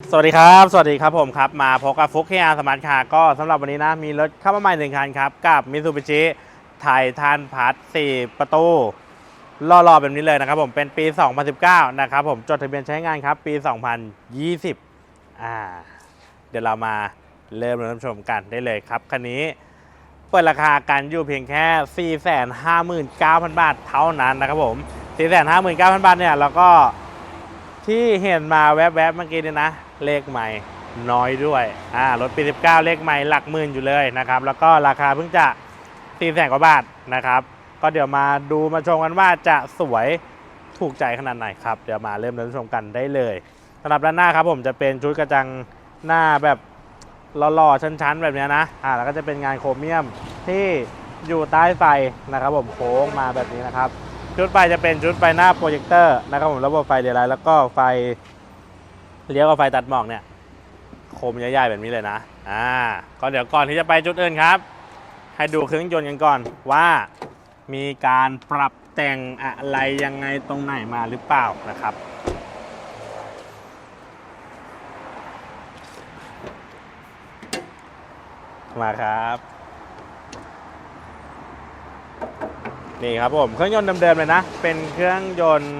สวัสดีครับ สวัสดีครับผมครับ มาพบกับฟุกเฮียสมาร์ทคาร์ก็สำหรับวันนี้นะ มีรถเข้ามาใหม่หนึ่งคันครับ กับมิ t ูบิชิไททันพัท4ประตูล่อๆแบบนี้เลยนะครับผมเป็นปี 2019 นะครับผมจดทะเบียนใช้งานครับ ปี 2020 อ่า เดี๋ยวเรามาเริ่มรับชมกันได้เลยครับ คันนี้เปิดราคากันอยู่เพียงแค่ 459,000 บาทเท่านั้นนะครับผม 459,000 บาทเนี่ยแล้วก็ ที่เห็นมาแวบๆเมื่อกี้นี่นะ เลขใหม่น้อยด้วยอ่ารถปี 19 เลขใหม่หลักหมื่นอยู่เลยนะครับ แล้วก็ราคาเพิ่งจะ4แสนกว่าบาทนะครับ ก็เดี๋ยวมาดูมาชมกันว่าจะสวยถูกใจขนาดไหนครับ เดี๋ยวมาเริ่มรับชมกันได้เลยสำหรับด้านหน้าครับผมจะเป็นชุดกระจังหน้าแบบหล่อๆชั้นๆ แบบนี้นะอ่าแล้วก็จะเป็นงานโครเมียมที่อยู่ใต้ไฟนะครับผมโค้งมาแบบนี้นะครับ ชุดไฟจะเป็นชุดไฟหน้าโปรเจคเตอร์นะครับผมระบบไฟเดลไลท์แล้วก็ไฟเลี้ยวกับไฟตัดหมอกเนี่ยโคมใหญ่ๆแบบนี้เลยนะอ่าก็เดี๋ยวก่อนที่จะไปจุดอื่นครับ ให้ดูเครื่องยนต์กันก่อนว่ามีการปรับแต่งอะไรยังไงตรงไหนมาหรือเปล่านะครับมาครับ นี่ครับผม เครื่องยนต์เดิมๆเลยนะ เป็นเครื่องยนต์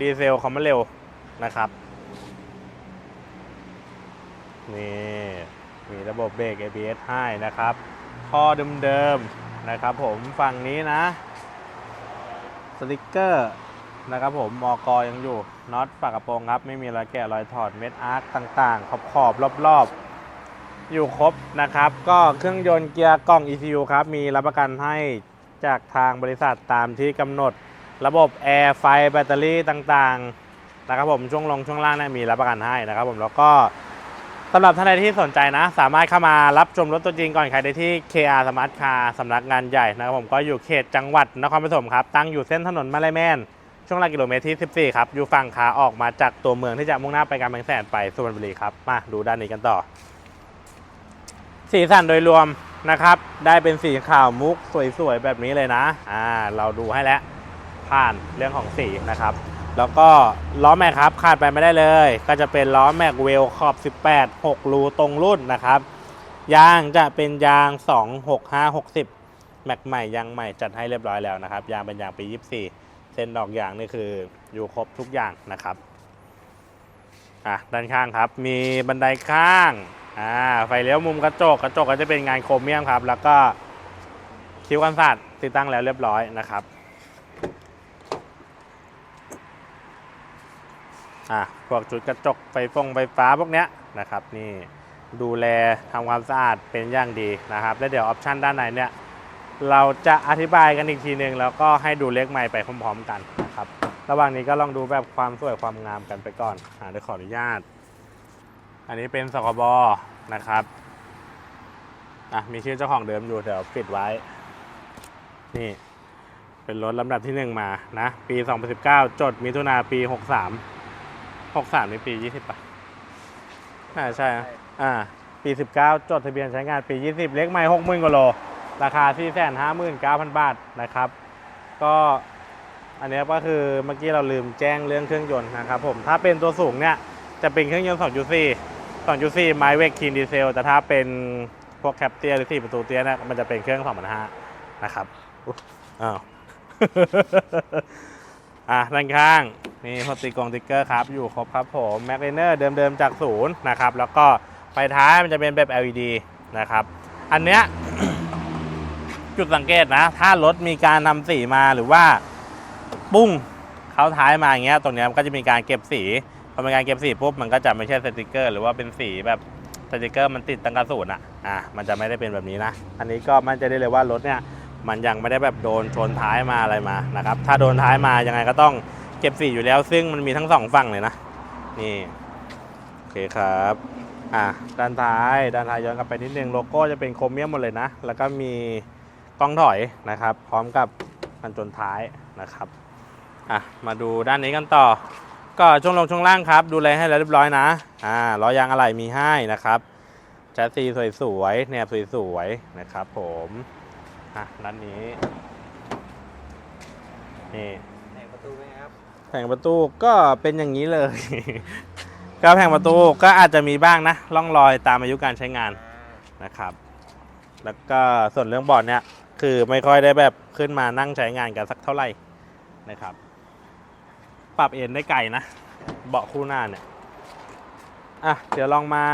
ดีเซลคอมมอนเร็วนะครับ นี่ มีระบบเบรก ABS ให้นะครับท่อเดิมๆนะครับผมฝั่งนี้นะ สติกเกอร์นะครับผมมอกอยังอยู่น็อตฝากระโปรงครับ ไม่มีรอยแกะรอยถอดเม็ดอาร์คต่างๆ ขอบๆรอบๆ อยู่ครบนะครับ ก็เครื่องยนต์เกียร์กล่อง ECU ครับ มีรับประกันให้ จากทางบริษัทตามที่กำหนด ระบบแอร์ไฟแบตเตอรี่ต่างๆนะครับผมช่วงลงช่วงล่างเนี่ยมีรับประกันให้นะครับผมแล้วก็สำหรับท่านใดที่สนใจนะ สามารถเข้ามารับชมรถตัวจริงก่อนใครได้ที่ KR Smart Car สำนักงานใหญ่นะครับผมก็อยู่เขตจังหวัดนครปฐมครับตั้งอยู่เส้นถนนมาลายแมนช่วงหลักกิโลเมตรที่ 14 ครับ อยู่ฝั่งขาออกมาจากตัวเมืองที่จะมุ่งหน้าไปกำแพงแสนไปสุพรรณบุรีครับ มาดูด้านนี้กันต่อ สีสันโดยรวม นะครับ ได้เป็นสีขาวมุกสวยๆแบบนี้เลยนะ อ่า เราดูให้แล้วผ่านเรื่องของสีนะครับ แล้วก็ล้อแม็กครับขาดไปไม่ได้เลย ก็จะเป็นล้อแม็กเวลขอบ 18 6 รูตรงรุ่นนะครับ ยางจะเป็นยาง 2 6 5 60 แม็กใหม่ยางใหม่จัดให้เรียบร้อยแล้วนะครับ ยางเป็นยางปี 24 เส้นดอกยางนี่คืออยู่ครบทุกอย่างนะครับ อะด้านข้างครับ มีบันไดข้าง อ่าไฟเลี้ยวมุมกระจกกระจกก็จะเป็นงานโครเมียมครับ แล้วก็คิ้วกันสัตว์ติดตั้งแล้วเรียบร้อยนะครับอะพวกจุดกระจกไฟฟงไฟฟ้าพวกเนี้ยนะครับ นี่ดูแลทำความสะอาดเป็นอย่างดีนะครับ แล้วเดี๋ยวออปชันด้านในเนี่ยเราจะอธิบายกันอีกทีหนึ่งแล้วก็ให้ดูเลขใหม่ไปพร้อม ๆ กันนะครับ ระหว่างนี้ก็ลองดูแบบความสวยความงามกันไปก่อนอ่าเดี๋ยวขออนุญาต อันนี้เป็นสกบนะครับอะมีชื่อเจ้าของเดิมอยู่เดี๋ยวปิดไว้ นี่ เป็นรถลำดับที่หนึ่งมานะ ปี 2019 จดมิถุนาปี 63 63ในปี 20ป่ะน่าใช่อ่าปี 19 จดทะเบียนใช้งานปี 20 เล็กใหม่ 60,000กว่าโล ราคา 459,000 บาทนะครับ ก็อันนี้ก็คือเมื่อกี้เราลืมแจ้งเรื่องเครื่องยนต์นะครับผม ถ้าเป็นตัวสูงเนี่ย จะเป็นเครื่องยนต์ 2.4 2.4 ไมล์เวกคีนดีเซล แต่ถ้าเป็นพวกแคปเตียหรือ4ประตูเตียเนี่ยมันจะเป็นเครื่อง2,500นะครับอ้าวอะด้านข้างนี่พอติกองติ๊กเกอร์ครับ อยู่ครบครับผมแม็กเลเนอร์เดิมๆจากศูนย์นะครับ แล้วก็ไฟท้ายมันจะเป็นแบบ LED นะครับ อันเนี้ยจุดสังเกตนะ ถ้ารถมีการนำสีมาหรือว่า ปุ้งเขาท้ายมาอย่างเงี้ยตรงเนี้ยมันก็จะมีการเก็บสี พอเป็นการเก็บสีปุ๊บมันก็จะไม่ใช่สติกเกอร์ หรือว่าเป็นสีแบบสติกเกอร์มันติดตั้งกระสูนอะอะมันจะไม่ใจะเป็นแบบนี้นะ อันนี้ก็มันใจะได้เลยว่ารถเนี่ยมันยังไม่ได้แบบโดนชนท้ายมาอะไรมานะครับถ้าโดนท้ายมายังไงก็ต้องเก็บสีอยู่แล้ว ซึ่งมันมีทั้งสองฝั่งเลยนะนี่โอเคครับอะด้านท้ายด้านท้ายย้อนกลับไปนิดนึงโลโก้จะเป็นโครเมียมหมดเลยนะ แล้วก็มีกล้องถอยนะครับ พร้อมกับกันชนท้ายนะครับอะมาดูด้านนี้กันต่อ ก็ช่วงลงช่วงล่างครับ ดูแลให้แล้วเรียบร้อยนะ อ่าล้อยางอะไหล่มีให้นะครับแชสซีสวยๆแนบสวยๆนะครับผมอะด้านนี้นี่แหกประตูไหมครับแผงประตูก็เป็นอย่างนี้เลย ก็แผงประตูก็อาจจะมีบ้างนะร่องรอยตามอายุการใช้งานนะครับ แล้วก็ส่วนเรื่องบอร์ดเนี่ยคือไม่ค่อยได้แบบขึ้นมานั่งใช้งานกันสักเท่าไหร่นะครับ ปรับเอ็นได้ไกลนะ เบาะคู่หน้าเนี่ยอะเดี๋ยวลองมา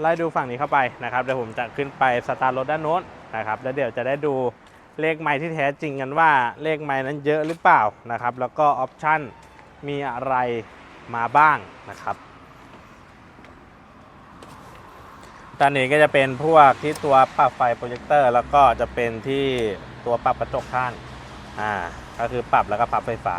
ไล่ดูฝั่งนี้เข้าไปนะครับเดี๋ยวผมจะขึ้นไปสตาร์ทรถด้านโน้นนะครับแล้วเดี๋ยวจะได้ดูเลขไม้ที่แท้จริงกันว่าเลขไม้นั้นเยอะหรือเปล่านะครับ แล้วก็ออปชั่นมีอะไรมาบ้างนะครับตอนนี้ก็จะเป็นพวกที่ตัวปรับไฟโปรเจคเตอร์ แล้วก็จะเป็นที่ตัวปรับกระจกข้างอ่าก็คือปรับแล้วก็ปรับไฟฟ้า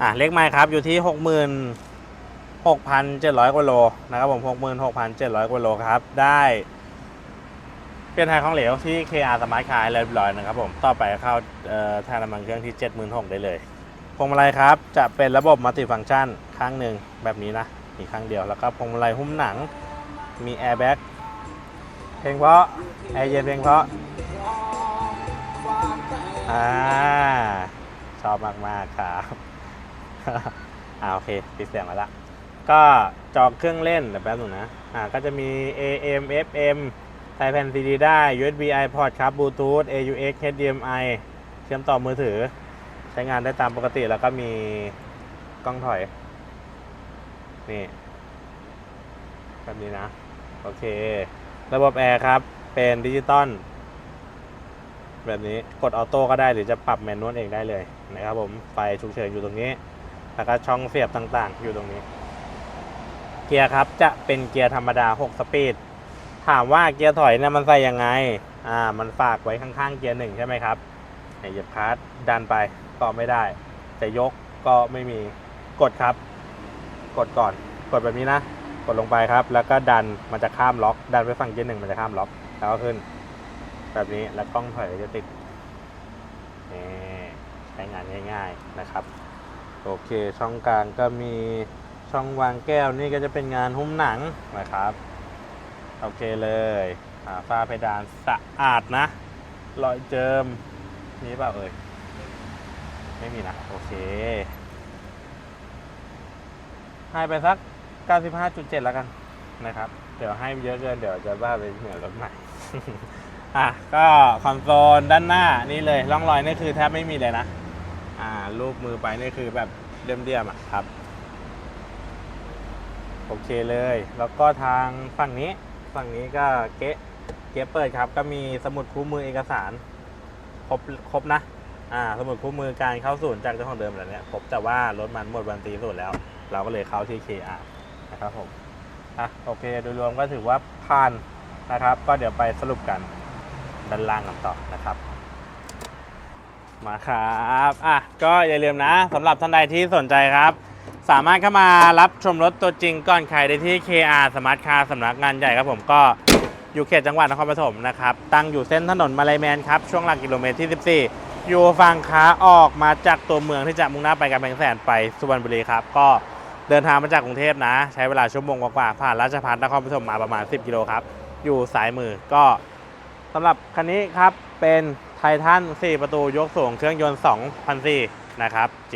อะเลขไม้ครับอยู่ที่6 6,700กพันเจ็ดร้อยกว่าโลนะครับผม66,700กพันเจ็ดร้อยกว่าโลครับ ได้เป็นไทยของเหลวที่ KR Smart Car เรียบร้อยนะครับผมต่อไปเข้าเอ่อทางน้ำมันเครื่องที่76,000ได้เลยพวงมาลัยครับ จะเป็นระบบมัลติฟัง c t ชันข้างหนึ่งแบบนี้นะมีข้างเดียวแล้วก็พวงมาลัยหุ้มหนังมีแอร์แบ็กเพลงเพราะแอร์เย็นเพลงเพราะอ่าชอบมาก ๆ ครับ อ่าโอเคปิดเสียงมาละก็จอเครื่องเล่นแต่แป๊บหนึงนะอ่าก็จะมี AM FM ใส่แผ่น CD ได้ USB iPod ครับ Bluetooth AUX HDMI เชื่อมต่อมือถือ ใช้งานได้ตามปกติแล้วก็มีกล้องถอย นี่ แบบนี้นะ โอเค ระบบแอร์ครับ เป็นดิจิตอลแบบนี้กดออโต้ก็ได้หรือจะปรับแมนนวลเองได้เลยนะครับผม ไฟฉุกเฉินอยู่ตรงนี้ แล้วก็ช่องเสียบต่างๆ อยู่ตรงนี้ เกียร์ครับจะเป็นเกียร์ธรรมดา 6 สปีด ถามว่าเกียร์ถอยเนี่ยมันใส่ยังไง อ่า มันฝากไว้ข้างๆ เกียร์หนึ่งใช่ไหมครับเนี่ยเหยียบคลัสดันไปก็ไม่ได้ จะยกก็ไม่มี กดครับ กดก่อน กดแบบนี้นะ กดลงไปครับ แล้วก็ดัน มันจะข้ามล็อก ดันไปฝั่งเกียร์หนึ่งมันจะข้ามล็อก แล้วก็ขึ้น แบบนี้ แล้วกล้องถอยจะติดนี่ใช้งานง่าย ๆนะครับ โอเคช่องกลางก็มีช่องวางแก้วนี่ก็จะเป็นงานหุ้มหนังนะครับ โอเคเลยฝ้าเพดานสะอาดนะ รอยเจิมมีเปล่าเอ่ยไม่มีนะ โอเคให้ไปสัก 95.7 แล้วกันนะครับ เดี๋ยวให้เยอะเกินเดี๋ยวจะบ้าไปเหนือรถใหม่อะก็คอนโซลด้านหน้านี่เลยร่องรอยนี่คือแทบไม่มีเลยนะ อ่ารูปมือไปนี่คือแบบเดียมๆอะครับ โอเคเลย แล้วก็ทางฝั่งนี้ฝั่งนี้ก็เก๊ะเก๊ะเปิดครับ ก็มีสมุดคู่มือเอกสาร ครบครบนะอ่าสมุดคู่มือการเข้าศูนย์จากเจ้าของเดิมอะไรเนี้ยครบแต่ว่ารถมันหมดวันตีศูนย์แล้ว เราก็เลยเข้าที่ KR นะครับผมอะโอเคโดยรวมก็ถือว่าผ่านนะครับ ก็เดี๋ยวไปสรุปกันด้านล่างกันต่อนะครับ มาครับอะก็อย่าลืมนะสำหรับท่านใดที่สนใจครับ สามารถเข้ามารับชมรถตัวจริงก่อนใครได้ที่ KR Smart Car สำนักงานใหญ่ครับผมก็อยู่เขตจังหวัดนครปฐมนะครับ ตั้งอยู่เส้นถนนมาลายแมนครับ ช่วงหลักกิโลเมตรที่ 14 อยู่ฝั่งขาออกมาจากตัวเมืองที่จะมุ่งหน้าไปกำแพงแสนไปสุพรรณบุรีครับ ก็เดินทางมาจากกรุงเทพนะ ใช้เวลาชั่วโมงกว่าๆผ่านราชพัฒนครปฐมมาประมาณ 10 กิโลครับ อยู่สายมือก็สำหรับคันนี้ครับเป็น ไททัน4 ประตูยกสูงเครื่องยนต์2,004นะครับ G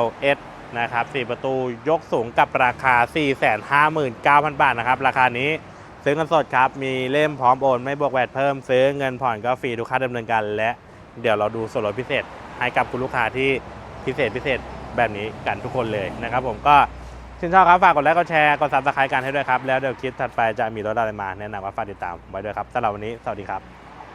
LS นะครับ 4 ประตูยกสูงกับราคา 459,000 บาทนะครับ ราคานี้ซื้อเงินสดครับ มีเล่มพร้อมโอน ไม่บวกแวดเพิ่มซื้อเงินผ่อนก็ฟรีทุกค่าดำเนินการ และเดี๋ยวเราดูส่วนลดพิเศษ ให้กับคุณลูกค้าที่พิเศษพิเศษแบบนี้กันทุกคนเลยนะครับ ผมก็ชื่นชอบครับฝากกดไลค์กดแชร์กดซับสไครต์กันให้ด้วยครับ แล้วเดี๋ยวคลิปถัดไปจะมีรถอะไรมาแนะนำว่าฝากติดตามไว้ด้วยครับสำหรับวันนี้สวัสดีครับ